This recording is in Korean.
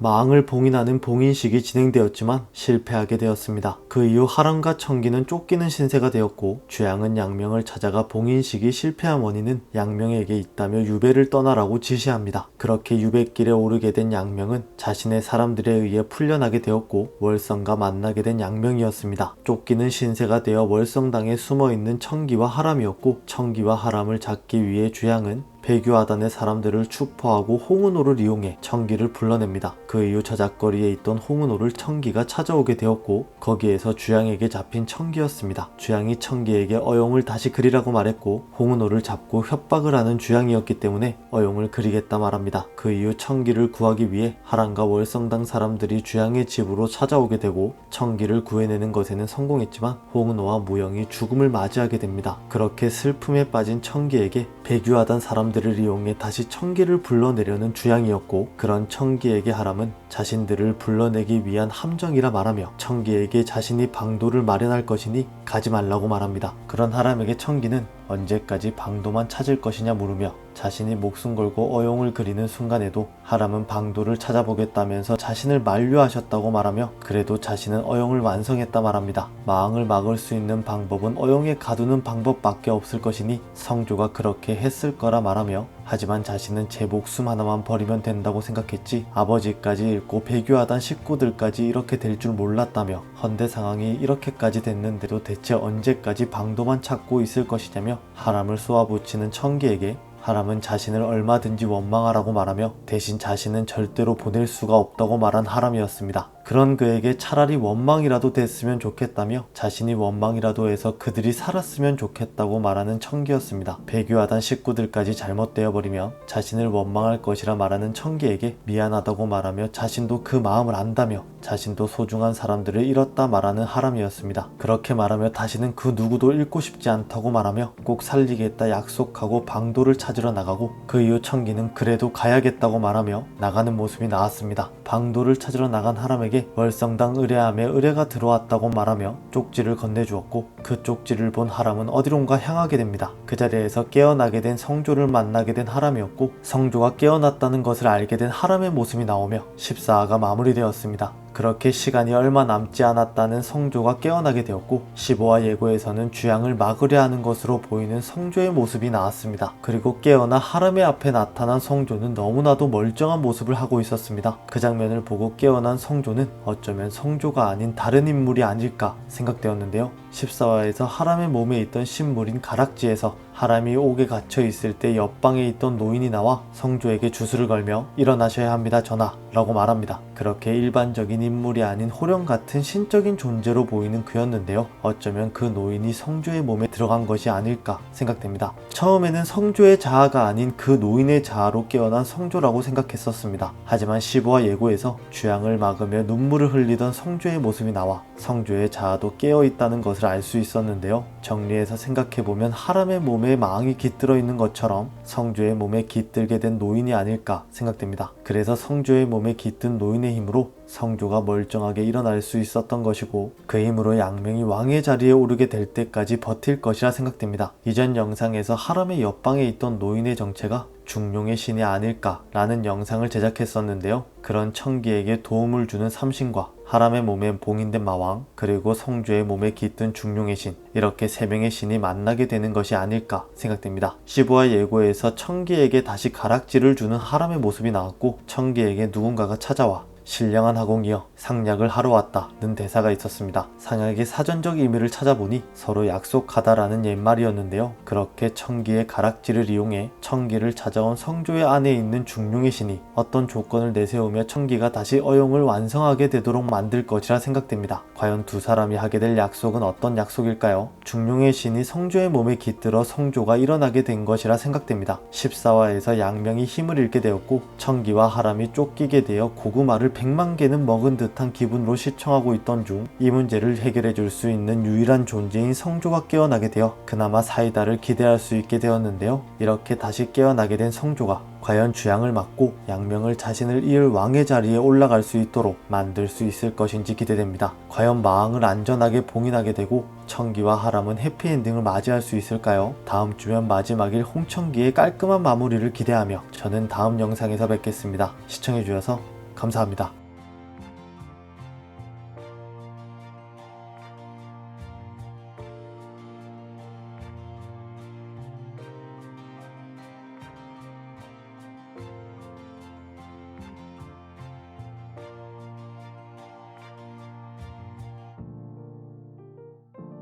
마왕을 봉인하는 봉인식이 진행되었지만 실패하게 되었습니다. 그 이후 하람과 청기는 쫓기는 신세가 되었고 주양은 양명을 찾아가 봉인식이 실패한 원인은 양명에게 있다며 유배를 떠나라고 지시합니다. 그렇게 유배길에 오르게 된 양명은 자신의 사람들에 의해 풀려나게 되었고 월성과 만나게 된 양명이었습니다. 쫓기는 신세가 되어 월성당에 숨어있는 청기와 하람이었고 청기와 하람을 잡기 위해 주양은 배교하단의 사람들을 추포하고 홍은호를 이용해 청기를 불러냅니다. 그 이후 저작거리에 있던 홍은호를 청기가 찾아오게 되었고 거기에서 주양에게 잡힌 청기였습니다. 주양이 청기에게 어용을 다시 그리라고 말했고 홍은호를 잡고 협박을 하는 주양이었기 때문에 어용을 그리겠다 말합니다. 그 이후 청기를 구하기 위해 하란과 월성당 사람들이 주양의 집으로 찾아오게 되고 청기를 구해내는 것에는 성공했지만 홍은호와 무영이 죽음을 맞이하게 됩니다. 그렇게 슬픔에 빠진 청기에게 배교하던 사람들을 이용해 다시 청기를 불러내려는 주양이었고 그런 청기에게 하람은 자신들을 불러내기 위한 함정이라 말하며 청기에게 자신이 방도를 마련할 것이니 가지 말라고 말합니다. 그런 하람에게 청기는 언제까지 방도만 찾을 것이냐 물으며 자신이 목숨 걸고 어용을 그리는 순간에도 하람은 방도를 찾아보겠다면서 자신을 만류하셨다고 말하며 그래도 자신은 어용을 완성했다 말합니다. 마왕을 막을 수 있는 방법은 어용에 가두는 방법밖에 없을 것이니 성조가 그렇게 했을 거라 말하며 하지만 자신은 제 목숨 하나만 버리면 된다고 생각했지 아버지까지 잃고 배교하던 식구들까지 이렇게 될 줄 몰랐다며 헌데 상황이 이렇게까지 됐는데도 대체 언제까지 방도만 찾고 있을 것이냐며 하람을 쏘아붙이는 청기에게 하람은 자신을 얼마든지 원망하라고 말하며 대신 자신은 절대로 보낼 수가 없다고 말한 하람이었습니다. 그런 그에게 차라리 원망이라도 됐으면 좋겠다며 자신이 원망이라도 해서 그들이 살았으면 좋겠다고 말하는 청기였습니다. 배교하던 식구들까지 잘못되어 버리며 자신을 원망할 것이라 말하는 청기에게 미안하다고 말하며 자신도 그 마음을 안다며 자신도 소중한 사람들을 잃었다 말하는 하람이었습니다. 그렇게 말하며 다시는 그 누구도 잃고 싶지 않다고 말하며 꼭 살리겠다 약속하고 방도를 찾으러 나가고 그 이후 청기는 그래도 가야겠다고 말하며 나가는 모습이 나왔습니다. 방도를 찾으러 나간 하람에게 월성당 의뢰함에 의뢰가 들어왔다고 말하며 쪽지를 건네주었고 그 쪽지를 본 하람은 어디론가 향하게 됩니다. 그 자리에서 깨어나게 된 성조를 만나게 된 하람이었고 성조가 깨어났다는 것을 알게 된 하람의 모습이 나오며 14화가 마무리되었습니다. 그렇게 시간이 얼마 남지 않았다는 성조가 깨어나게 되었고 15화 예고에서는 주양을 막으려 하는 것으로 보이는 성조의 모습이 나왔습니다. 그리고 깨어나 하람의 앞에 나타난 성조는 너무나도 멀쩡한 모습을 하고 있었습니다. 그 장면을 보고 깨어난 성조는 어쩌면 성조가 아닌 다른 인물이 아닐까 생각되었는데요. 14화에서 하람의 몸에 있던 신물인 가락지에서 하람이 옥에 갇혀 있을 때 옆방에 있던 노인이 나와 성조에게 주술을 걸며 일어나셔야 합니다 전하 라고 말합니다. 그렇게 일반적인 인물이 아닌 호령 같은 신적인 존재로 보이는 그였는데요. 어쩌면 그 노인이 성조의 몸에 들어간 것이 아닐까 생각됩니다. 처음에는 성조의 자아가 아닌 그 노인의 자아로 깨어난 성조라고 생각했었습니다. 하지만 15화 예고에서 주양을 막으며 눈물을 흘리던 성조의 모습이 나와 성조의 자아도 깨어 있다는 것을 알 수 있었는데요. 정리해서 생각해보면 하람의 몸에 마왕이 깃들어 있는 것처럼 성조의 몸에 깃들게 된 노인이 아닐까 생각됩니다. 그래서 성조의 몸에 깃든 노인의 힘으로 성조가 멀쩡하게 일어날 수 있었던 것이고 그 힘으로 양명이 왕의 자리에 오르게 될 때까지 버틸 것이라 생각됩니다. 이전 영상에서 하람의 옆방에 있던 노인의 정체가 중용의 신이 아닐까라는 영상을 제작했었는데요. 그런 청기에게 도움을 주는 삼신과 하람의 몸에 봉인된 마왕 그리고 성조의 몸에 깃든 중용의 신 이렇게 세 명의 신이 만나게 되는 것이 아닐까 생각됩니다. 15화 예고에서 청기에게 다시 가락지를 주는 하람의 모습이 나왔고 청기에게 누군가가 찾아와 신령한 하공이여 상약을 하러 왔다는 대사가 있었습니다. 상약의 사전적 의미를 찾아보니 서로 약속하다라는 옛말이었는데요. 그렇게 청기의 가락지를 이용해 청기를 찾아온 성조의 안에 있는 중용의 신이 어떤 조건을 내세우며 청기가 다시 어용을 완성하게 되도록 만들 것이라 생각됩니다. 과연 두 사람이 하게 될 약속은 어떤 약속일까요? 중용의 신이 성조의 몸에 깃들어 성조가 일어나게 된 것이라 생각됩니다. 14화에서 양명이 힘을 잃게 되었고 청기와 하람이 쫓기게 되어 고구마를 100만 개는 먹은 듯한 기분으로 시청하고 있던 중 이 문제를 해결해 줄 수 있는 유일한 존재인 성조가 깨어나게 되어 그나마 사이다를 기대할 수 있게 되었는데요. 이렇게 다시 깨어나게 된 성조가 과연 주양을 막고 양명을 자신을 이을 왕의 자리에 올라갈 수 있도록 만들 수 있을 것인지 기대됩니다. 과연 마왕을 안전하게 봉인하게 되고 청기와 하람은 해피엔딩을 맞이할 수 있을까요? 다음 주면 마지막일 홍청기의 깔끔한 마무리를 기대하며 저는 다음 영상에서 뵙겠습니다. 시청해주셔서 감사합니다.